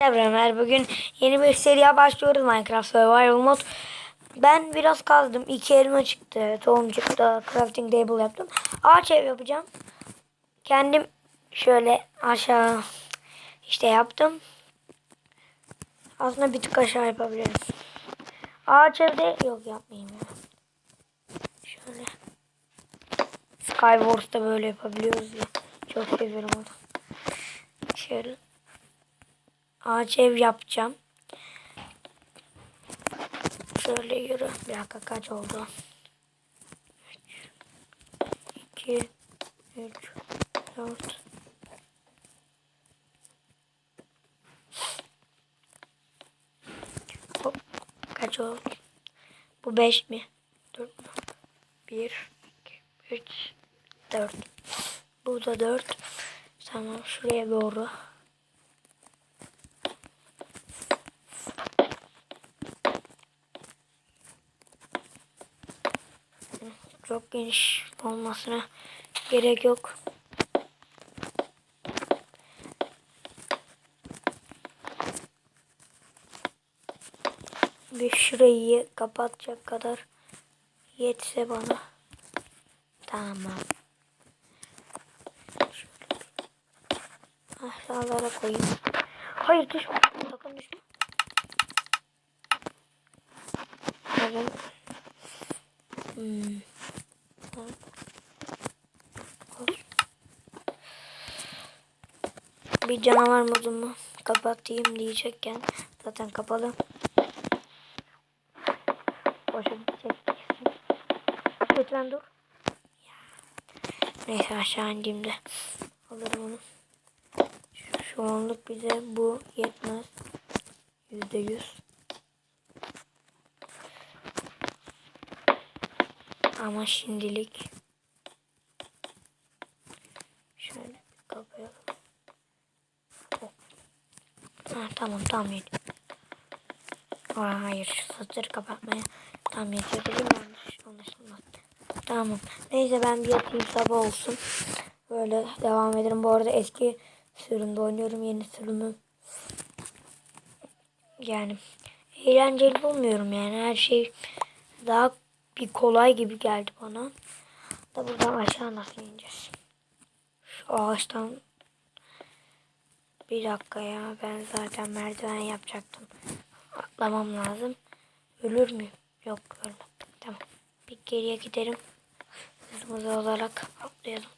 Merhabalar bugün yeni bir seriye başlıyoruz Minecraft Survival Mod. Ben biraz kazdım. İki elma çıktı. Tohum çıktı. Crafting table yaptım. Ağaç ev yapacağım. Kendim şöyle aşağı işte yaptım. Aslında bir tık aşağı yapabilirim. Ağaç evde yok yapmayayım ya. Şöyle. Skywars'ta böyle yapabiliyoruz ya. Çok seviyorum onu. Şöyle ağaç ev yapacağım. Şöyle yürü. Bir dakika kaç oldu? 2 3 4 Hop. Kaç oldu? Bu 5 mi? 4 mü? 1 2 3 4 Bu da 4 Tamam şuraya doğru. Çok geniş olmasına gerek yok. Bir şurayı kapatacak kadar yetse bana. Tamam. Aşağılara koyayım. Hayır düşme. Sakın düşme. Evet. Hmm. Bir canavar modumu kapatayım diyecekken zaten kapalı. Boşa gidecek. Lütfen dur. Neyse aşağı indiğimde alırım onu. Şu, şu anlık bize bu yetmez. Yüzde yüz. Ama şimdilik şöyle kapayalım. Hop. Ha, tamam tamam yetiyor. Aa, hayır şu satırı kapatmaya tam yetiyor dedim yanlış anlaşılmaz. Tamam. Neyse ben bir yatayım sabah olsun. Böyle devam ederim. Bu arada eski sürümde oynuyorum. Yeni sürümü yani eğlenceli bulmuyorum yani her şey daha bir kolay gibi geldi bana. Da buradan aşağı nasıl ineceğiz? Şu ağaçtan bir dakika ya ben zaten merdiven yapacaktım. Atlamam lazım. Ölür müyüm? Yok ölmem. Tamam. Bir geriye giderim. Hızımızı olarak atlayalım.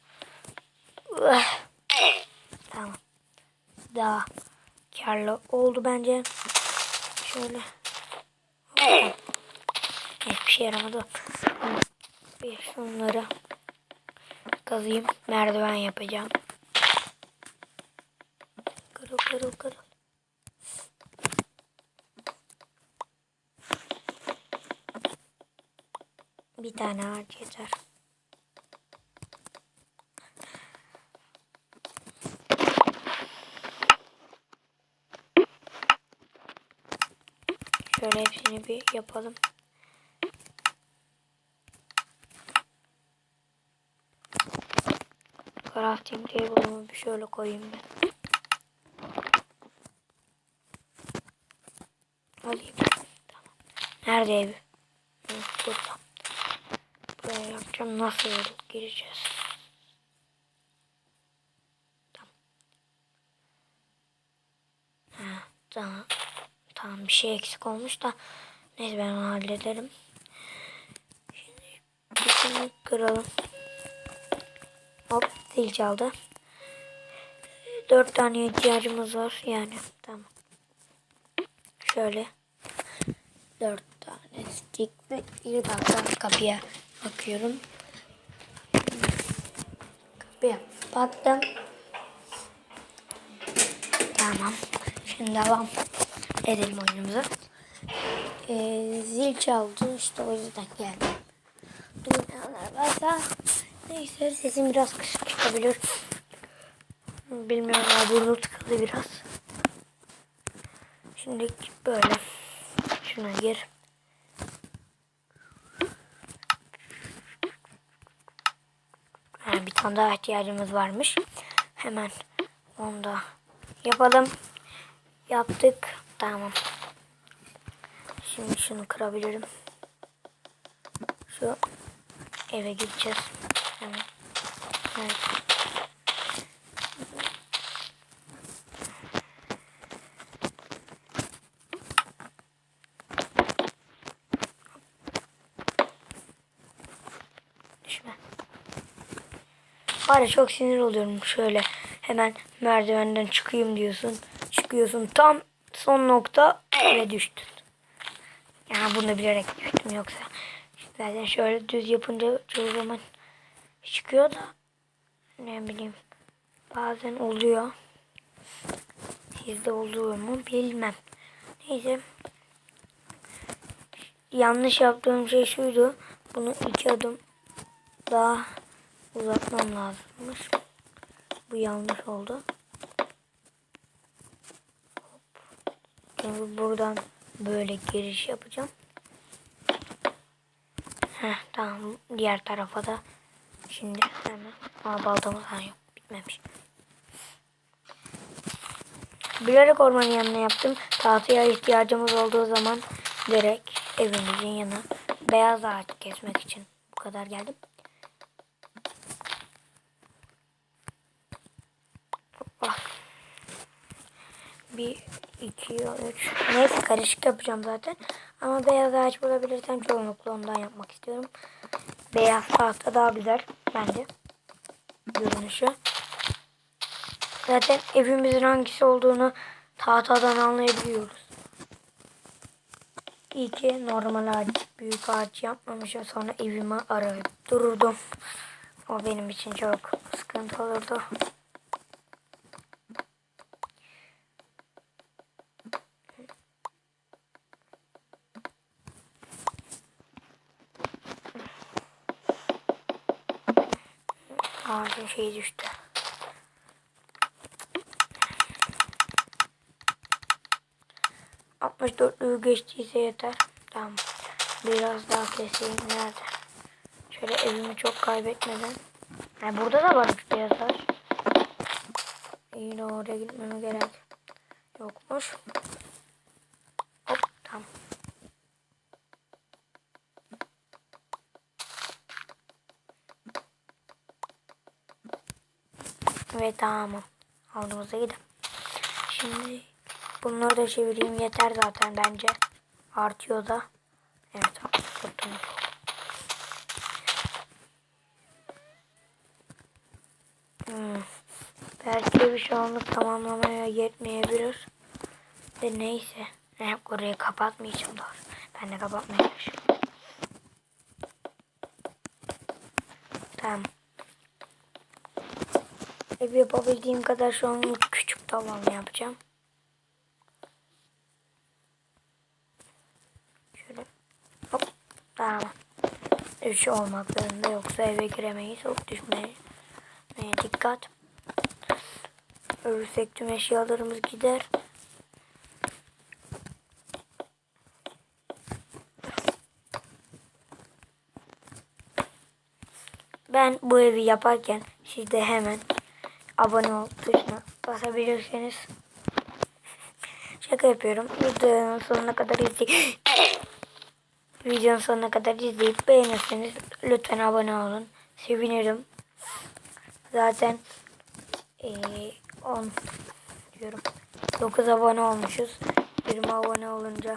Uah. Tamam. Daha karlı oldu bence. Şöyle. Hiçbir şey yaramadı. Bir şunları kazıyım. Merdiven yapacağım. Kırıl. Bir tane ağaç yeter. Şöyle hepsini bir yapalım. Crafting table'ımı bir şöyle koyayım ben. Alayım. Tamam. Nerede ev? Burada. Buraya yapacağım. Nasıl gireceğiz? Tamam. Ha, tamam. Tamam bir şey eksik olmuş da. Neyse ben onu hallederim. Şimdi bütünü kıralım. Hop zil çaldı. Dört tane ihtiyacımız var yani. Tamam. Şöyle. Dört tane stick ve bir dakika kapıya bakıyorum. Kapıya baktım. Tamam. Şimdi devam edelim oyunumuza. Ee, zil çaldı işte o yüzden geldim. Dünyalar varsa Neyse sesim biraz kısık çıkabilir. Bilmiyorum ya burnu tıkalı biraz. Şimdi böyle. Şuna gir. Tane daha ihtiyacımız varmış. Hemen onu da yapalım. Yaptık. Tamam. Şimdi şunu kırabilirim. Şu eve gideceğiz. Evet. Düşme. Var ya çok sinir oluyorum şöyle. Hemen merdivenden çıkayım diyorsun. Çıkıyorsun tam son nokta ve düştün. Yani bunu bilerek düştüm yoksa. Zaten şöyle düz yapınca çoğu zaman çıkıyor da ne bileyim bazen oluyor. Sizde oluyor mu bilmem. Neyse. Yanlış yaptığım şey şuydu. Bunu iki adım daha uzatmam lazımmış. Bu yanlış oldu. Şimdi buradan böyle giriş yapacağım. Heh, tamam. Diğer tarafa da şimdi hemen. Aa baltamız ha yok. Bitmemiş. Bilerek ormanın yanına yaptım. Tahtaya ihtiyacımız olduğu zaman direkt evimizin yanına beyaz ağaç kesmek için bu kadar geldim. Bir, iki, üç. Neyse karışık yapacağım zaten. Ama beyaz ağaç bulabilirsem çoğunlukla ondan yapmak istiyorum. Beyaz tahta daha güzel bence. Görünüşü. Zaten evimizin hangisi olduğunu tahtadan anlayabiliyoruz. İyi ki normal ağaç, büyük ağaç yapmamışım. Sonra evimi arayıp dururdum. O benim için çok sıkıntı olurdu. Ağacın şeyi düştü. Altmış dörtlüğü geçtiyse yeter. Tamam. Biraz daha keseyim. Nerede? Şöyle evimi çok kaybetmeden. Ha, burada da varmış beyazlar. Yine oraya gitmeme gerek yokmuş. Hop tamam. Ve tamam. Aldığımıza gidelim. Şimdi bunları da çevireyim yeter zaten bence. Artıyor da. Evet tuttum. Hmm. Belki bir şey anlık tamamlamaya yetmeyebilir. De neyse. Hep orayı kapatmayacağım doğru. Ben de kapatmaya çalışıyorum. Tamam. Ev yapabildiğim kadar şu an küçük tavanlı yapacağım. Şöyle hop tamam. Üç olmak zorunda yoksa eve giremeyiz. Hop düşmeye dikkat. Ölürsek tüm eşyalarımız gider. Ben bu evi yaparken siz de hemen abone ol tuşuna basabilirsiniz. Şaka yapıyorum. Videonun sonuna kadar izleyin. Videonun sonuna kadar izleyip beğenirseniz lütfen abone olun. Sevinirim. Zaten ee, 10 diyorum. 9 abone olmuşuz. 20 abone olunca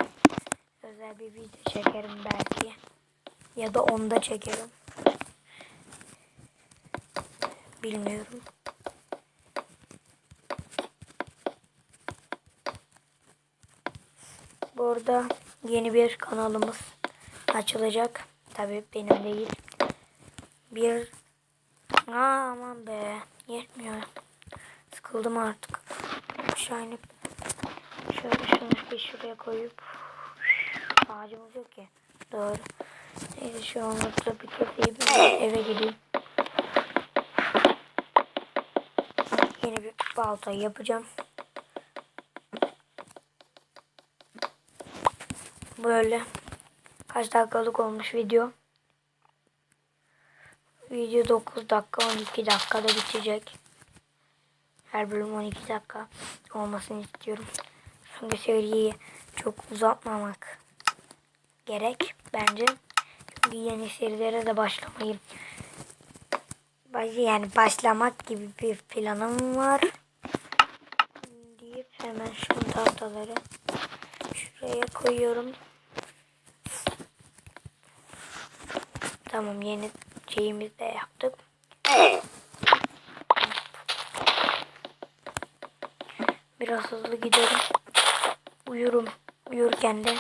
özel bir video çekerim belki. Ya da 10'da çekerim. Bilmiyorum. Burada yeni bir kanalımız açılacak. Tabii benim değil. Bir Aa, aman be. Yetmiyor. Sıkıldım artık. Aşağı şöyle şunu bir şuraya koyup ağacımız yok ki. Doğru. Neyse şu anlıkla bir keseyim. Eve gideyim. Yeni bir balta yapacağım. Böyle kaç dakikalık olmuş video. Video 9 dakika 12 dakikada bitecek. Her bölüm 12 dakika olmasını istiyorum. Çünkü seriyi çok uzatmamak gerek bence. Çünkü yeni serilere de başlamayı baş- yani başlamak gibi bir planım var. Deyip hemen şu tahtaları şuraya koyuyorum. Tamam yeni şeyimizi de yaptık. Biraz hızlı gidelim. Uyurum. Uyurken de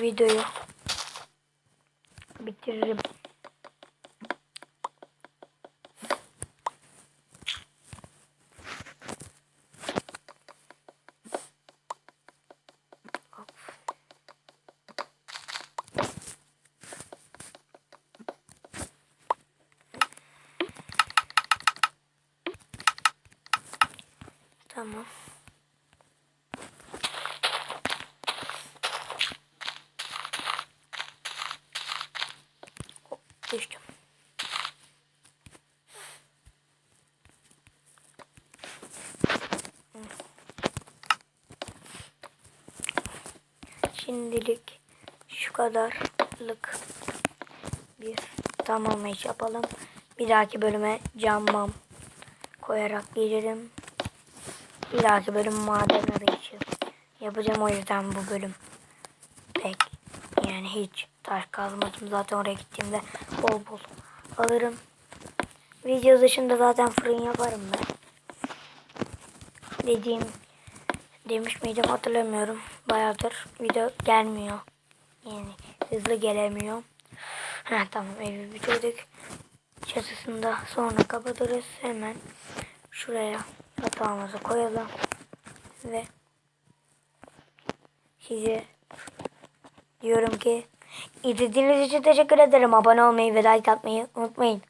videoyu bitiririm. Tamam. Hop, düştüm. Şimdilik şu kadarlık bir tamamlayış yapalım. Bir dahaki bölüme cammam koyarak gelirim. Bir bölüm maden arayışı yapacağım o yüzden bu bölüm pek yani hiç taş kazmadım zaten oraya gittiğimde bol bol alırım. Video dışında zaten fırın yaparım ben. Dediğim demiş miydim hatırlamıyorum. Bayağıdır video gelmiyor. Yani hızlı gelemiyor. Ha tamam evi bitirdik. Çatısında sonra kapatırız. Hemen şuraya yatağımızı koyalım. Ve size diyorum ki izlediğiniz için teşekkür ederim. Abone olmayı ve like atmayı unutmayın.